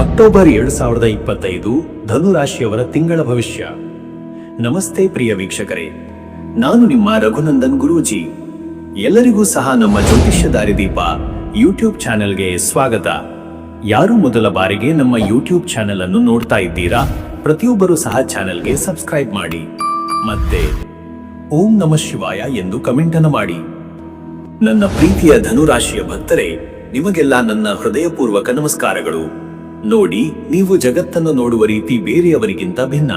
October ಎರಡು ಸಾವಿರದ ಇಪ್ಪತ್ತೈದು ಧನುರಾಶಿಯವರ ತಿಂಗಳ ಭವಿಷ್ಯ. ನಮಸ್ತೆ ಪ್ರಿಯ ವೀಕ್ಷಕರೇ, ನಾನು ನಿಮ್ಮ ರಘುನಂದನ್ ಗುರೂಜಿ. ಎಲ್ಲರಿಗೂ ಸಹ ನಮ್ಮ ಜ್ಯೋತಿಷ್ಯ ದಾರಿದೀಪ ಯೂಟ್ಯೂಬ್ ಚಾನೆಲ್ಗೆ ಸ್ವಾಗತ. ಯಾರು ಮೊದಲ ಬಾರಿಗೆ ನಮ್ಮ ಯೂಟ್ಯೂಬ್ ಚಾನೆಲ್ ಅನ್ನು ನೋಡ್ತಾ ಇದ್ದೀರಾ, ಪ್ರತಿಯೊಬ್ಬರು ಸಹ ಚಾನೆಲ್ಗೆ ಸಬ್ಸ್ಕ್ರೈಬ್ ಮಾಡಿ. ಮತ್ತೆ, ಓಂ ನಮ ಶಿವಾಯ ಎಂದು ಕಮೆಂಟ್ ಅನ್ನು ಮಾಡಿ. ನನ್ನ ಪ್ರೀತಿಯ ಧನುರಾಶಿಯ ಭಕ್ತರೇ, ನಿಮಗೆಲ್ಲ ನನ್ನ ಹೃದಯಪೂರ್ವಕ ನಮಸ್ಕಾರಗಳು. ನೋಡಿ, ನೀವು ಜಗತ್ತನ್ನು ನೋಡುವ ರೀತಿ ಬೇರೆಯವರಿಗಿಂತ ಭಿನ್ನ.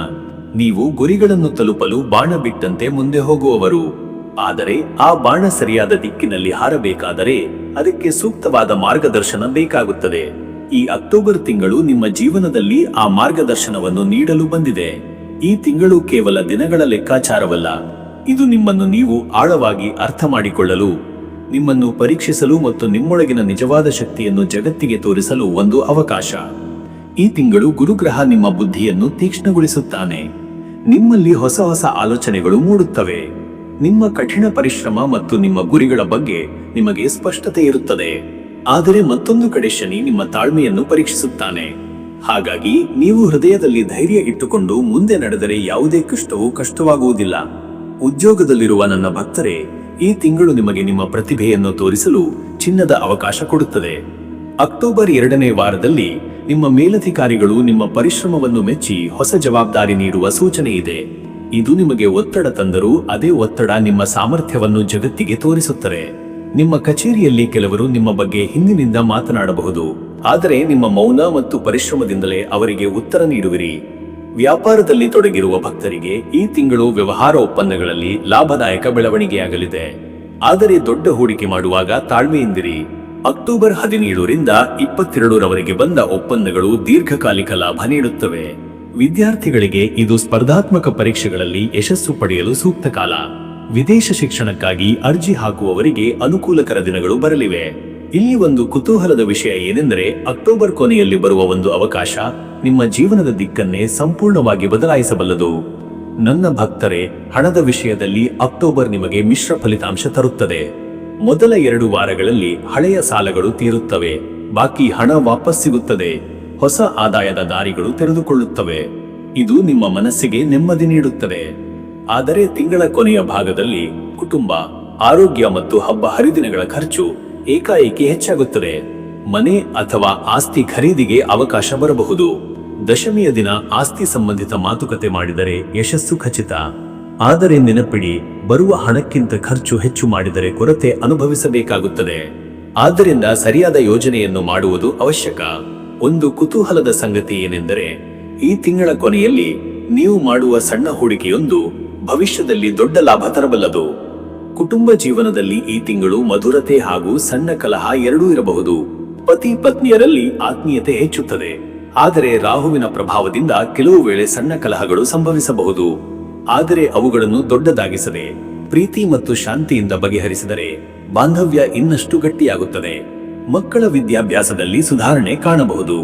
ನೀವು ಗುರಿಗಳನ್ನು ತಲುಪಲು ಬಾಣ ಬಿಟ್ಟಂತೆ ಮುಂದೆ ಹೋಗುವವರು. ಆದರೆ, ಆ ಬಾಣ ಸರಿಯಾದ ದಿಕ್ಕಿನಲ್ಲಿ ಹಾರಬೇಕಾದರೆ ಅದಕ್ಕೆ ಸೂಕ್ತವಾದ ಮಾರ್ಗದರ್ಶನ ಬೇಕಾಗುತ್ತದೆ. ಈ ಅಕ್ಟೋಬರ್ ತಿಂಗಳು ನಿಮ್ಮ ಜೀವನದಲ್ಲಿ ಆ ಮಾರ್ಗದರ್ಶನವನ್ನು ನೀಡಲು ಬಂದಿದೆ. ಈ ತಿಂಗಳು ಕೇವಲ ದಿನಗಳ ಲೆಕ್ಕಾಚಾರವಲ್ಲ. ಇದು ನಿಮ್ಮನ್ನು ನೀವು ಆಳವಾಗಿ ಅರ್ಥ ಮಾಡಿಕೊಳ್ಳಲು ನಿಮ್ಮನ್ನು ಪರೀಕ್ಷಿಸಲು ಮತ್ತು ನಿಮ್ಮೊಳಗಿನ ನಿಜವಾದ ಶಕ್ತಿಯನ್ನು ಜಗತ್ತಿಗೆ ತೋರಿಸಲು ಒಂದು ಅವಕಾಶ. ಈ ತಿಂಗಳು ಗುರುಗ್ರಹ ನಿಮ್ಮ ಬುದ್ಧಿಯನ್ನು ತೀಕ್ಷ್ಣಗೊಳಿಸುತ್ತಾನೆ. ನಿಮ್ಮಲ್ಲಿ ಹೊಸ ಹೊಸ ಆಲೋಚನೆಗಳು ಮೂಡುತ್ತವೆ. ನಿಮ್ಮ ಕಠಿಣ ಪರಿಶ್ರಮ ಮತ್ತು ನಿಮ್ಮ ಗುರಿಗಳ ಬಗ್ಗೆ ನಿಮಗೆ ಸ್ಪಷ್ಟತೆ ಇರುತ್ತದೆ. ಆದರೆ ಮತ್ತೊಂದು ಕಡೆ ಶನಿ ನಿಮ್ಮ ತಾಳ್ಮೆಯನ್ನು ಪರೀಕ್ಷಿಸುತ್ತಾನೆ. ಹಾಗಾಗಿ ನೀವು ಹೃದಯದಲ್ಲಿ ಧೈರ್ಯ ಇಟ್ಟುಕೊಂಡು ಮುಂದೆ ನಡೆದರೆ ಯಾವುದೇ ಕಷ್ಟವೂ ಕಷ್ಟವಾಗುವುದಿಲ್ಲ. ಉದ್ಯೋಗದಲ್ಲಿರುವ ನನ್ನ ಭಕ್ತರೇ ಈ ತಿಂಗಳು ನಿಮಗೆ ನಿಮ್ಮ ಪ್ರತಿಭೆಯನ್ನು ತೋರಿಸಲು ಚಿನ್ನದ ಅವಕಾಶ ಕೊಡುತ್ತದೆ. ಅಕ್ಟೋಬರ್ ಎರಡನೇ ವಾರದಲ್ಲಿ ನಿಮ್ಮ ಮೇಲಧಿಕಾರಿಗಳು ನಿಮ್ಮ ಪರಿಶ್ರಮವನ್ನು ಮೆಚ್ಚಿ ಹೊಸ ಜವಾಬ್ದಾರಿ ನೀಡುವ ಸೂಚನೆ ಇದೆ. ಇದು ನಿಮಗೆ ಒತ್ತಡ ತಂದರೂ ಅದೇ ಒತ್ತಡ ನಿಮ್ಮ ಸಾಮರ್ಥ್ಯವನ್ನು ಜಗತ್ತಿಗೆ ತೋರಿಸುತ್ತದೆ. ನಿಮ್ಮ ಕಚೇರಿಯಲ್ಲಿ ಕೆಲವರು ನಿಮ್ಮ ಬಗ್ಗೆ ಹಿಂದಿನಿಂದ ಮಾತನಾಡಬಹುದು. ಆದರೆ ನಿಮ್ಮ ಮೌನ ಮತ್ತು ಪರಿಶ್ರಮದಿಂದಲೇ ಅವರಿಗೆ ಉತ್ತರ ನೀಡುವಿರಿ. ವ್ಯಾಪಾರದಲ್ಲಿ ತೊಡಗಿರುವ ಭಕ್ತರಿಗೆ ಈ ತಿಂಗಳು ವ್ಯವಹಾರ ಒಪ್ಪಂದಗಳಲ್ಲಿ ಲಾಭದಾಯಕ ಬೆಳವಣಿಗೆಯಾಗಲಿದೆ. ಆದರೆ ದೊಡ್ಡ ಹೂಡಿಕೆ ಮಾಡುವಾಗ ತಾಳ್ಮೆಯಿಂದಿರಿ. ಅಕ್ಟೋಬರ್ ಹದಿನೇಳರಿಂದ ಇಪ್ಪತ್ತೆರಡರವರೆಗೆ ಬಂದ ಒಪ್ಪಂದಗಳು ದೀರ್ಘಕಾಲಿಕ ಲಾಭ ನೀಡುತ್ತವೆ. ವಿದ್ಯಾರ್ಥಿಗಳಿಗೆ ಇದು ಸ್ಪರ್ಧಾತ್ಮಕ ಪರೀಕ್ಷೆಗಳಲ್ಲಿ ಯಶಸ್ಸು ಪಡೆಯಲು ಸೂಕ್ತ ಕಾಲ. ವಿದೇಶ ಶಿಕ್ಷಣಕ್ಕಾಗಿ ಅರ್ಜಿ ಹಾಕುವವರಿಗೆ ಅನುಕೂಲಕರ ದಿನಗಳು ಬರಲಿವೆ. ಇಲ್ಲಿ ಒಂದು ಕುತೂಹಲದ ವಿಷಯ ಏನೆಂದರೆ ಅಕ್ಟೋಬರ್ ಕೊನೆಯಲ್ಲಿ ಬರುವ ಒಂದು ಅವಕಾಶ ನಿಮ್ಮ ಜೀವನದ ದಿಕ್ಕನ್ನೇ ಸಂಪೂರ್ಣವಾಗಿ ಬದಲಾಯಿಸಬಲ್ಲದು. ನನ್ನ ಭಕ್ತರೇ, ಹಣದ ವಿಷಯದಲ್ಲಿ ಅಕ್ಟೋಬರ್ ನಿಮಗೆ ಮಿಶ್ರ ಫಲಿತಾಂಶ ತರುತ್ತದೆ. ಮೊದಲ ಎರಡು ವಾರಗಳಲ್ಲಿ ಹಳೆಯ ಸಾಲಗಳು ತೀರುತ್ತವೆ. ಬಾಕಿ ಹಣ ವಾಪಸ್ ಸಿಗುತ್ತದೆ. ಹೊಸ ಆದಾಯದ ದಾರಿಗಳು ತೆರೆದುಕೊಳ್ಳುತ್ತವೆ. ಇದು ನಿಮ್ಮ ಮನಸ್ಸಿಗೆ ನೆಮ್ಮದಿ ನೀಡುತ್ತದೆ. ಆದರೆ ತಿಂಗಳ ಕೊನೆಯ ಭಾಗದಲ್ಲಿ ಕುಟುಂಬ, ಆರೋಗ್ಯ ಮತ್ತು ಹಬ್ಬ ಹರಿದಿನಗಳ ಖರ್ಚು ಏಕಾಏಕಿ ಹೆಚ್ಚಾಗುತ್ತದೆ. ಮನೆ ಅಥವಾ ಆಸ್ತಿ ಖರೀದಿಗೆ ಅವಕಾಶ ಬರಬಹುದು. ದಶಮಿಯ ದಿನ ಆಸ್ತಿ ಸಂಬಂಧಿತ ಮಾತುಕತೆ ಮಾಡಿದರೆ ಯಶಸ್ಸು ಖಚಿತ. ಆದರೆ ನೆನಪಿಡಿ, ಬರುವ ಹಣಕ್ಕಿಂತ ಖರ್ಚು ಹೆಚ್ಚು ಮಾಡಿದರೆ ಕೊರತೆ ಅನುಭವಿಸಬೇಕಾಗುತ್ತದೆ. ಆದ್ದರಿಂದ ಸರಿಯಾದ ಯೋಜನೆಯನ್ನು ಮಾಡುವುದು ಅವಶ್ಯಕ. ಒಂದು ಕುತೂಹಲದ ಸಂಗತಿ ಏನೆಂದರೆ, ಈ ತಿಂಗಳ ಕೊನೆಯಲ್ಲಿ ನೀವು ಮಾಡುವ ಸಣ್ಣ ಹೂಡಿಕೆಯೊಂದು ಭವಿಷ್ಯದಲ್ಲಿ ದೊಡ್ಡ ಲಾಭ ತರಬಲ್ಲದು. ಕುಟುಂಬ ಜೀವನದಲ್ಲಿ ಈ ತಿಂಗಳು ಮಧುರತೆ ಹಾಗೂ ಸಣ್ಣ ಕಲಹ ಎರಡೂ ಇರಬಹುದು. ಪತಿ ಪತ್ನಿಯರಲ್ಲಿ ಆತ್ಮೀಯತೆ ಹೆಚ್ಚುತ್ತದೆ. ಆದರೆ ರಾಹುವಿನ ಪ್ರಭಾವದಿಂದ ಕೆಲವು ವೇಳೆ ಸಣ್ಣ ಕಲಹಗಳು ಸಂಭವಿಸಬಹುದು. ಆದರೆ ಅವುಗಳನ್ನು ದೊಡ್ಡದಾಗಿಸದೆ, ಪ್ರೀತಿ ಮತ್ತು ಶಾಂತಿಯಿಂದ ಬಗೆಹರಿಸಿದರೆ ಬಾಂಧವ್ಯ ಇನ್ನಷ್ಟು ಗಟ್ಟಿಯಾಗುತ್ತದೆ. ಮಕ್ಕಳ ವಿದ್ಯಾಭ್ಯಾಸದಲ್ಲಿ ಸುಧಾರಣೆ ಕಾಣಬಹುದು.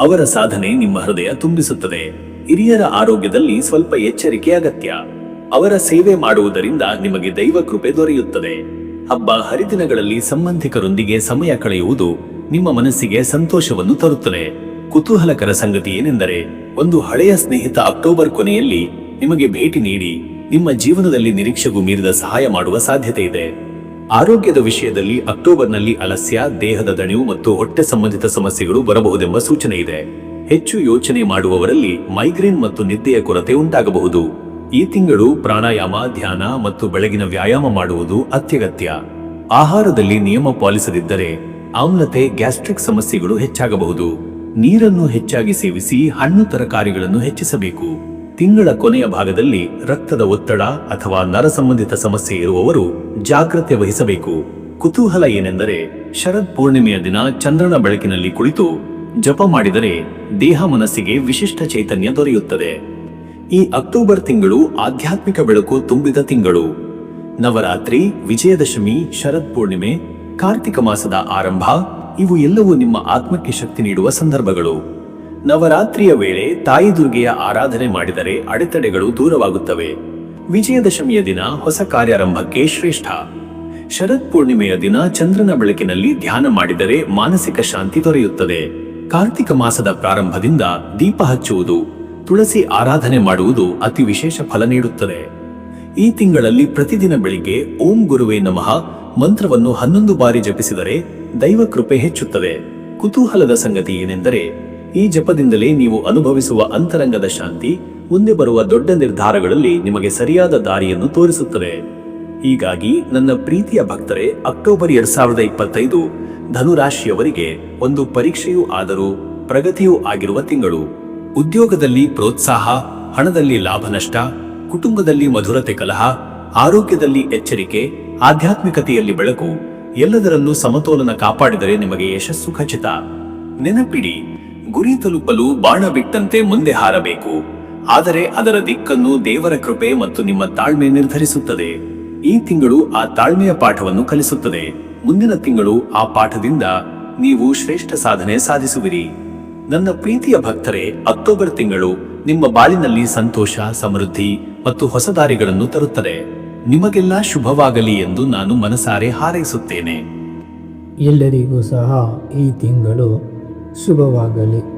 ಅವರ ಸಾಧನೆ ನಿಮ್ಮ ಹೃದಯ ತುಂಬಿಸುತ್ತದೆ. ಹಿರಿಯರ ಆರೋಗ್ಯದಲ್ಲಿ ಸ್ವಲ್ಪ ಎಚ್ಚರಿಕೆ ಅಗತ್ಯ. ಅವರ ಸೇವೆ ಮಾಡುವುದರಿಂದ ನಿಮಗೆ ದೈವ ಕೃಪೆ ದೊರೆಯುತ್ತದೆ. ಹಬ್ಬ ಹರಿದಿನಗಳಲ್ಲಿ ಸಂಬಂಧಿಕರೊಂದಿಗೆ ಸಮಯ ಕಳೆಯುವುದು ನಿಮ್ಮ ಮನಸ್ಸಿಗೆ ಸಂತೋಷವನ್ನು ತರುತ್ತದೆ. ಕುತೂಹಲಕರ ಸಂಗತಿ ಏನೆಂದರೆ, ಒಂದು ಹಳೆಯ ಸ್ನೇಹಿತ ಅಕ್ಟೋಬರ್ ಕೊನೆಯಲ್ಲಿ ನಿಮಗೆ ಭೇಟಿ ನೀಡಿ ನಿಮ್ಮ ಜೀವನದಲ್ಲಿ ನಿರೀಕ್ಷೆಗೂ ಮೀರಿದ ಸಹಾಯ ಮಾಡುವ ಸಾಧ್ಯತೆ ಇದೆ ಆರೋಗ್ಯದ ವಿಷಯದಲ್ಲಿ ಅಕ್ಟೋಬರ್ನಲ್ಲಿ ಅಲಸ್ಯ, ದೇಹದ ದಣಿವು ಮತ್ತು ಹೊಟ್ಟೆ ಸಂಬಂಧಿತ ಸಮಸ್ಯೆಗಳು ಬರಬಹುದೆಂಬ ಸೂಚನೆ ಇದೆ ಹೆಚ್ಚು ಯೋಚನೆ ಮಾಡುವವರಲ್ಲಿ ಮೈಗ್ರೇನ್ ಮತ್ತು ನಿದ್ದೆಯ ಕೊರತೆ ಉಂಟಾಗಬಹುದು. ಈ ತಿಂಗಳು ಪ್ರಾಣಾಯಾಮ, ಧ್ಯಾನ ಮತ್ತು ಬೆಳಗಿನ ವ್ಯಾಯಾಮ ಮಾಡುವುದು ಅತ್ಯಗತ್ಯ. ಆಹಾರದಲ್ಲಿ ನಿಯಮ ಪಾಲಿಸದಿದ್ದರೆ ಆಮ್ಲತೆ, ಗ್ಯಾಸ್ಟ್ರಿಕ್ ಸಮಸ್ಯೆಗಳು ಹೆಚ್ಚಾಗಬಹುದು. ನೀರನ್ನು ಹೆಚ್ಚಾಗಿ ಸೇವಿಸಿ ಹಣ್ಣು ತರಕಾರಿಗಳನ್ನು ಹೆಚ್ಚಿಸಬೇಕು. ತಿಂಗಳ ಕೊನೆಯ ಭಾಗದಲ್ಲಿ ರಕ್ತದ ಒತ್ತಡ ಅಥವಾ ನರ ಸಂಬಂಧಿತ ಸಮಸ್ಯೆ ಇರುವವರು ಜಾಗ್ರತೆ ವಹಿಸಬೇಕು. ಕುತೂಹಲ ಏನೆಂದರೆ ಶರದ್ ಪೂರ್ಣಿಮೆಯ ದಿನ ಚಂದ್ರನ ಬೆಳಕಿನಲ್ಲಿ ಕುಳಿತು ಜಪ ಮಾಡಿದರೆ ದೇಹ ಮನಸ್ಸಿಗೆ ವಿಶಿಷ್ಟ ಚೈತನ್ಯ ದೊರೆಯುತ್ತದೆ. ಈ ಅಕ್ಟೋಬರ್ ತಿಂಗಳು ಆಧ್ಯಾತ್ಮಿಕ ಬೆಳಕು ತುಂಬಿದ ತಿಂಗಳು. ನವರಾತ್ರಿ, ವಿಜಯದಶಮಿ, ಶರದ್ ಪೂರ್ಣಿಮೆ, ಕಾರ್ತಿಕ ಮಾಸದ ಆರಂಭ, ಇವು ಎಲ್ಲವೂ ನಿಮ್ಮ ಆತ್ಮಕ್ಕೆ ಶಕ್ತಿ ನೀಡುವ ಸಂದರ್ಭಗಳು. ನವರಾತ್ರಿಯ ವೇಳೆ ತಾಯಿ ದುರ್ಗೆಯ ಆರಾಧನೆ ಮಾಡಿದರೆ ಅಡೆತಡೆಗಳು ದೂರವಾಗುತ್ತವೆ. ವಿಜಯದಶಮಿಯ ದಿನ ಹೊಸ ಕಾರ್ಯಾರಂಭಕ್ಕೆ ಶ್ರೇಷ್ಠ. ಶರತ್ ಪೂರ್ಣಿಮೆಯ ದಿನ ಚಂದ್ರನ ಬೆಳಕಿನಲ್ಲಿ ಧ್ಯಾನ ಮಾಡಿದರೆ ಮಾನಸಿಕ ಶಾಂತಿ ದೊರೆಯುತ್ತದೆ. ಕಾರ್ತಿಕ ಮಾಸದ ಪ್ರಾರಂಭದಿಂದ ದೀಪ ಹಚ್ಚುವುದು. ತುಳಸಿ ಆರಾಧನೆ ಮಾಡುವುದು ಅತಿ ವಿಶೇಷ ಫಲ ನೀಡುತ್ತದೆ. ಈ ತಿಂಗಳಲ್ಲಿ ಪ್ರತಿದಿನ ಬೆಳಿಗ್ಗೆ ಓಂ ಗುರುವೇ ನಮಃ ಮಂತ್ರವನ್ನು ಹನ್ನೊಂದು ಬಾರಿ ಜಪಿಸಿದರೆ ದೈವ ಕೃಪೆ ಹೆಚ್ಚುತ್ತದೆ. ಕುತೂಹಲದ ಸಂಗತಿ ಏನೆಂದರೆ ಈ ಜಪದಿಂದಲೇ ನೀವು ಅನುಭವಿಸುವ ಅಂತರಂಗದ ಶಾಂತಿ ಮುಂದೆ ಬರುವ ದೊಡ್ಡ ನಿರ್ಧಾರಗಳಲ್ಲಿ ನಿಮಗೆ ಸರಿಯಾದ ದಾರಿಯನ್ನು ತೋರಿಸುತ್ತದೆ. ಹೀಗಾಗಿ ನನ್ನ ಪ್ರೀತಿಯ ಭಕ್ತರೇ, ಅಕ್ಟೋಬರ್ ಎರಡ್ ಸಾವಿರದ ಇಪ್ಪತ್ತೈದು ಧನುರಾಶಿಯವರಿಗೆ ಒಂದು ಪರೀಕ್ಷೆಯೂ ಆದರೂ ಪ್ರಗತಿಯೂ ಆಗಿರುವ ತಿಂಗಳು. ಉದ್ಯೋಗದಲ್ಲಿ ಪ್ರೋತ್ಸಾಹ, ಹಣದಲ್ಲಿ ಲಾಭ ನಷ್ಟ, ಕುಟುಂಬದಲ್ಲಿ ಮಧುರತೆ ಕಲಹ, ಆರೋಗ್ಯದಲ್ಲಿ ಎಚ್ಚರಿಕೆ, ಆಧ್ಯಾತ್ಮಿಕತೆಯಲ್ಲಿ ಬೆಳಕು, ಎಲ್ಲದರಲ್ಲೂ ಸಮತೋಲನ ಕಾಪಾಡಿದರೆ ನಿಮಗೆ ಯಶಸ್ಸು ಖಚಿತ. ನೆನಪಿಡಿ, ಗುರಿ ತಲುಪಲು ಬಾಣ ಬಿಟ್ಟಂತೆ ಮುಂದೆ ಹಾರಬೇಕು. ಆದರೆ ಅದರ ದಿಕ್ಕನ್ನು ದೇವರ ಕೃಪೆ ಮತ್ತು ನಿಮ್ಮ ತಾಳ್ಮೆ ನಿರ್ಧರಿಸುತ್ತದೆ. ಈ ತಿಂಗಳು ಆ ತಾಳ್ಮೆಯ ಪಾಠವನ್ನು ಕಲಿಸುತ್ತದೆ. ಮುಂದಿನ ತಿಂಗಳು ಆ ಪಾಠದಿಂದ ನೀವು ಶ್ರೇಷ್ಠ ಸಾಧನೆ ಸಾಧಿಸುವಿರಿ. ನನ್ನ ಪ್ರೀತಿಯ ಭಕ್ತರೇ, ಅಕ್ಟೋಬರ್ ತಿಂಗಳು ನಿಮ್ಮ ಬಾಳಿನಲ್ಲಿ ಸಂತೋಷ, ಸಮೃದ್ಧಿ ಮತ್ತು ಹೊಸದಾರಿಗಳನ್ನು ತರುತ್ತದೆ. ನಿಮಗೆಲ್ಲ ಶುಭವಾಗಲಿ ಎಂದು ನಾನು ಮನಸಾರೆ ಹಾರೈಸುತ್ತೇನೆ. ಎಲ್ಲರಿಗೂ ಸಹ ಈ ತಿಂಗಳು ಶುಭವಾಗಲಿ.